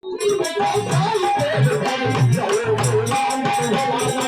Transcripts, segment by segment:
Thank you.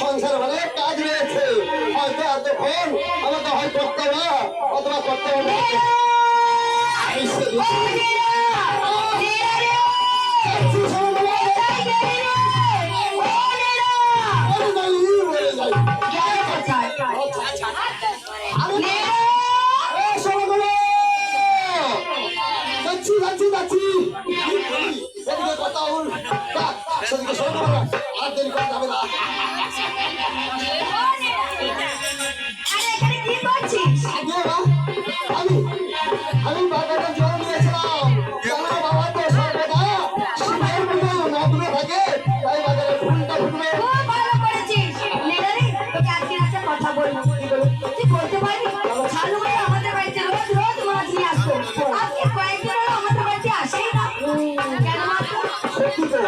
সংসার অনেক কাজ রয়েছে হয়তো এতক্ষণ আমাকে হয় করতে হবে অথবা করতে না। যাচ্ছি। যাচ্ছি। কথা বল। সেদিকে দেরি করা যাবে না। আমি আমি বাগানে জল নিয়েছিলাম কেননা বাবা তো সর্বদা শীতের মধ্যে নগ্ন থাকে। তাই বাজারে ফুলটা ফুটবে। তুই বলতে পারবি করে আমাদের বাড়িতে রোজ রোজ মাছ নিয়ে আসতো আজকে কয়েকদিন আমাদের বাড়িতে আসেই না। কেন সত্যি তো।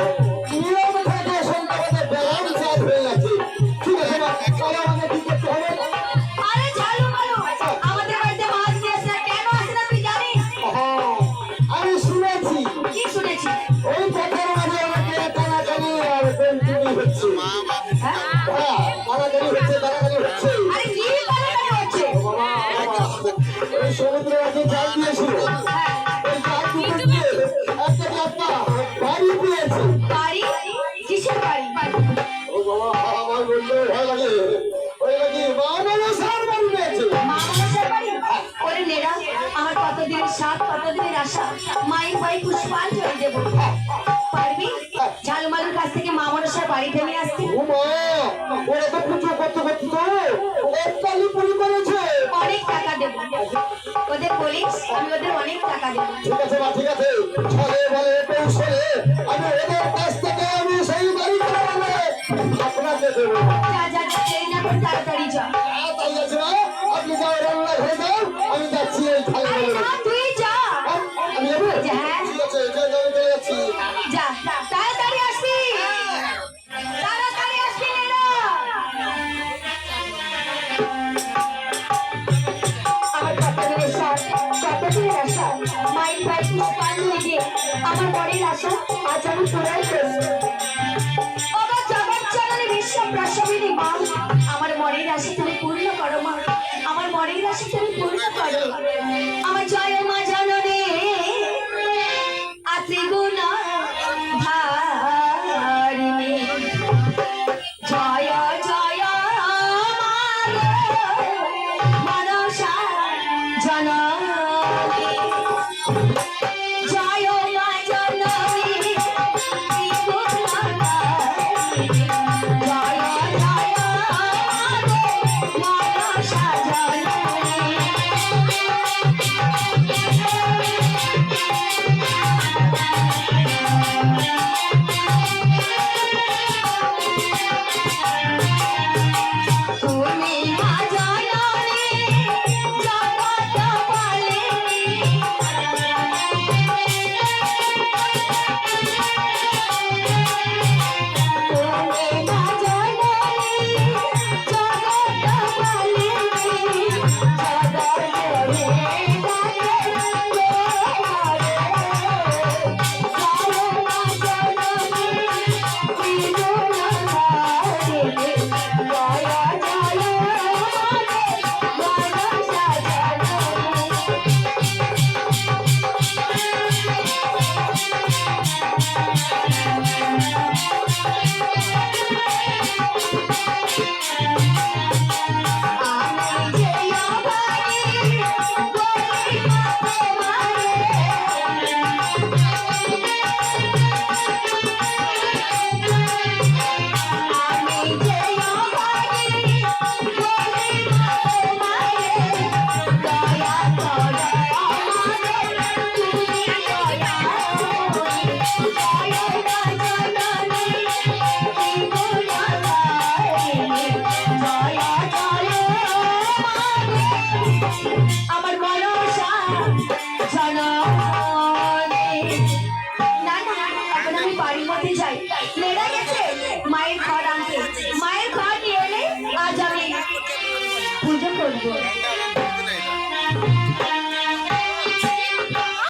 জাল দিয়েছিল হ্যাঁ, ওই জাল দুটো দিয়ে একটা একটা বাড়ি দিয়েছে বাড়ি? কিসের বাড়ি? ও বাবা আমার বললে ভয় লাগে। ওই নাকি বাবা সার বাড়ি দিয়েছে মা মানুষের বাড়ি? ওরে নেড়া আমার কতদিনের সাত কতদিনের আশা। মায়ের বাড়ি পুষ্পাঞ্জলি দেবো। পারবি? ঝালমালুর কাছ থেকে মা মানুষের বাড়িতে নিয়ে আসতে। ও মা ওরা তো পুজো করতে করতে তো একটালি পুরি করেছে। অনেক টাকা দেবো ওদের বলিস আমি ওদের অনেক টাকা দেবো। ঠিক আছে মা ঠিক আছে। ছলে বলে কৌশলে আমি ওদের কাছ থেকে আমি সেই বাড়ি করে আপনাকে দেবো। যা যা দেরি না তাড়াতাড়ি যা। তাই আছে আপনি যাও রান্না ঘরে আজ আমি চূড়ায় বিশ্বপ্রাসবিনী মা, আমার মনের রাশি পূর্ণ করো মা। আমার মনের রাশি পূর্ণ করো আমার জয় মা জননে আতি গুণা জয় জয় মা জনন। like, like, like.